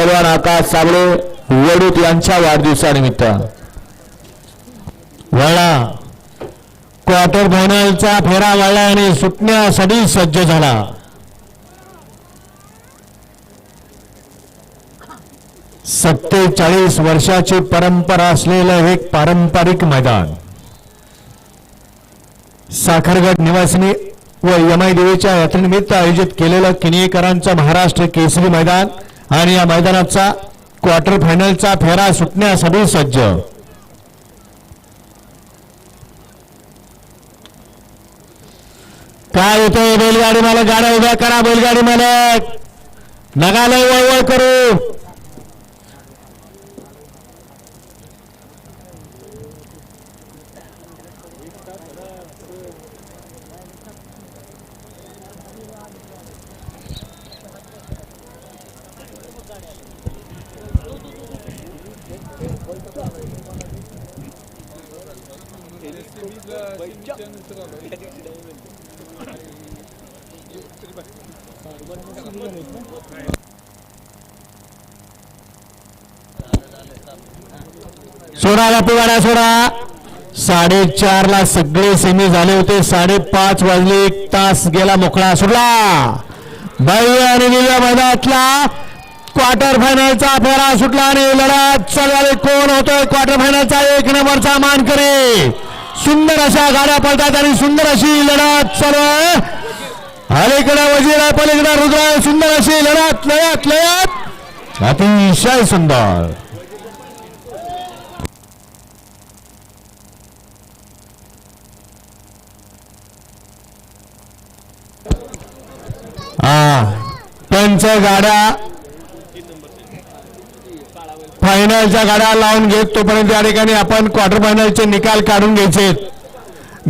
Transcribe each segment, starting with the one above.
पैलवान आकाश साबळे वडूत यांच्या वाढदिवसानिमित्त. वळला क्वार्टर फायनलचा फेरा वळला आणि सुटण्यासाठी सज्ज झाला. सत्तेचाळीस वर्षाची परंपरा असलेलं एक पारंपरिक मैदान. साखरगड निवासिनी व यमाई देवीच्या यात्रेनिमित्त आयोजित केलेलं किनीकरांचं महाराष्ट्र केसरी मैदान आणि या मैदानाचा क्वार्टर फायनलचा फेरा सुटण्यासाठी सज्ज. काय येतोय बैलगाडी मला गाड्या उभ्या करा बैलगाडी मालक. नगाला वळवळ करू. सोडा बापू सोडा. साडेचार ला सगळे सेमी झाले होते. साडेपाच वाजले. एक तास गेला मोकळा. सोडला. बाई आणि दिव्या मैदानातला क्वार्टर फायनलचा फेरा सुटला आणि लढत चालू कोण होतोय? क्वार्टर फायनलचा एक नंबरचा मान करे सुंदर अशा गाड्या पडतात आणि सुंदर अशी लढत चालू आहे. अलीकडे वजीर आहे पलीकडे रुद्र सुंदर अशी लढत लढत लढत अतिशय सुंदर. हा त्यांच्या गाड्या फायनलच्या गाड्या लावून घेत तोपर्यंत या ठिकाणी आपण क्वार्टर फायनलचे निकाल काढून घ्यायचे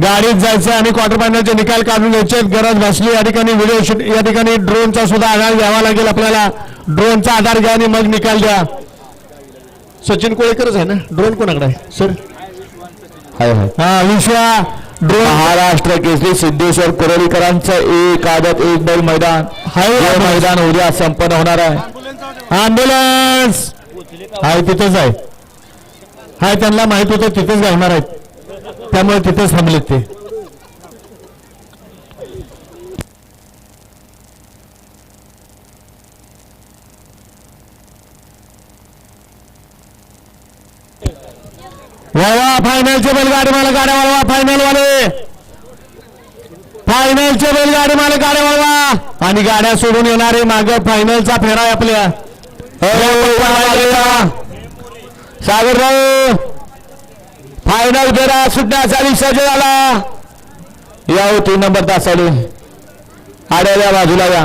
गाडीत जायचं आणि क्वार्टर फायनलचे निकाल काढून घ्यायचे गरज भासली या ठिकाणी व्हिडिओ शूट या ठिकाणी ड्रोनचा सुद्धा आधार घ्यावा लागेल आपल्याला. ड्रोनचा आधार घ्या आणि मग निकाल द्या. सचिन कोळेकरच आहे ना? ड्रोन कोणाकडे आहे? Sir hi hi. हा विश्वा ड्रोन महाराष्ट्र केसरी सिद्धेश्वर कुरळीकरांचं एक आदत एक बैल मैदान. हाय हे मैदान उद्या संपन्न होणार आहे. अँब्युलन्स हाय तिथेच आहे हाय त्यांना माहीत होतं तिथेच घालणार आहेत त्यामुळे तिथेच थांबलेत ते वळवा फायनलचे बैलगाडी मला गाड्या वळवा फायनल वाले फायनलचे बैलगाडी मला गाड्या वळवा आणि गाड्या सोडून येणारे माग फायनलचा फेरा आहे आपल्या सागरराव फायनल फेरा सुटण्याचा सज्ज झाला या होती नंबर तासाडी आड्याल्या बाजूला या.